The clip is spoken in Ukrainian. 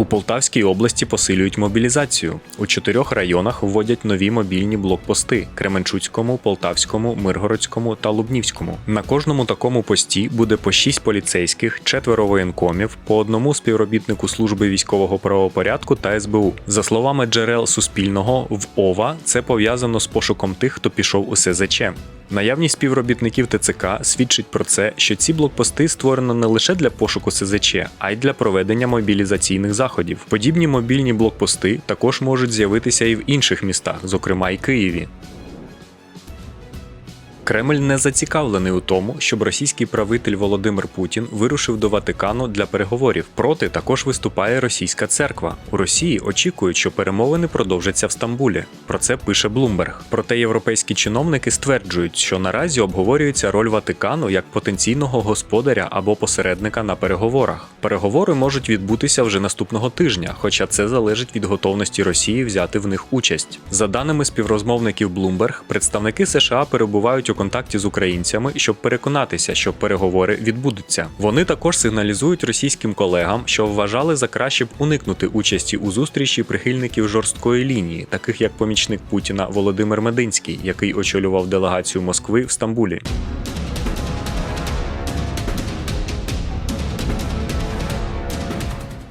У Полтавській області посилюють мобілізацію. У чотирьох районах вводять нові мобільні блокпости: Кременчуцькому, Полтавському, Миргородському та Лубнівському. На кожному такому пості буде по шість поліцейських, четверо воєнкомів, по одному співробітнику служби військового правопорядку та СБУ. За словами джерел Суспільного, в ОВА це пов'язано з пошуком тих, хто пішов у СЗЧ. Наявність співробітників ТЦК свідчить про це, що ці блокпости створено не лише для пошуку СЗЧ, а й для проведення мобілізаційних заходів. Подібні мобільні блокпости також можуть з'явитися і в інших містах, зокрема й Києві. Кремль не зацікавлений у тому, щоб російський правитель Володимир Путін вирушив до Ватикану для переговорів. Проти також виступає російська церква. У Росії очікують, що перемовини продовжаться в Стамбулі. Про це пише Блумберг. Проте європейські чиновники стверджують, що наразі обговорюється роль Ватикану як потенційного господаря або посередника на переговорах. Переговори можуть відбутися вже наступного тижня, хоча це залежить від готовності Росії взяти в них участь. За даними співрозмовників Bloomberg, представники США перебувають у контакті з українцями, щоб переконатися, що переговори відбудуться. Вони також сигналізують російським колегам, що вважали за краще б уникнути участі у зустрічі прихильників жорсткої лінії, таких як помічник Путіна Володимир Мединський, який очолював делегацію Москви в Стамбулі.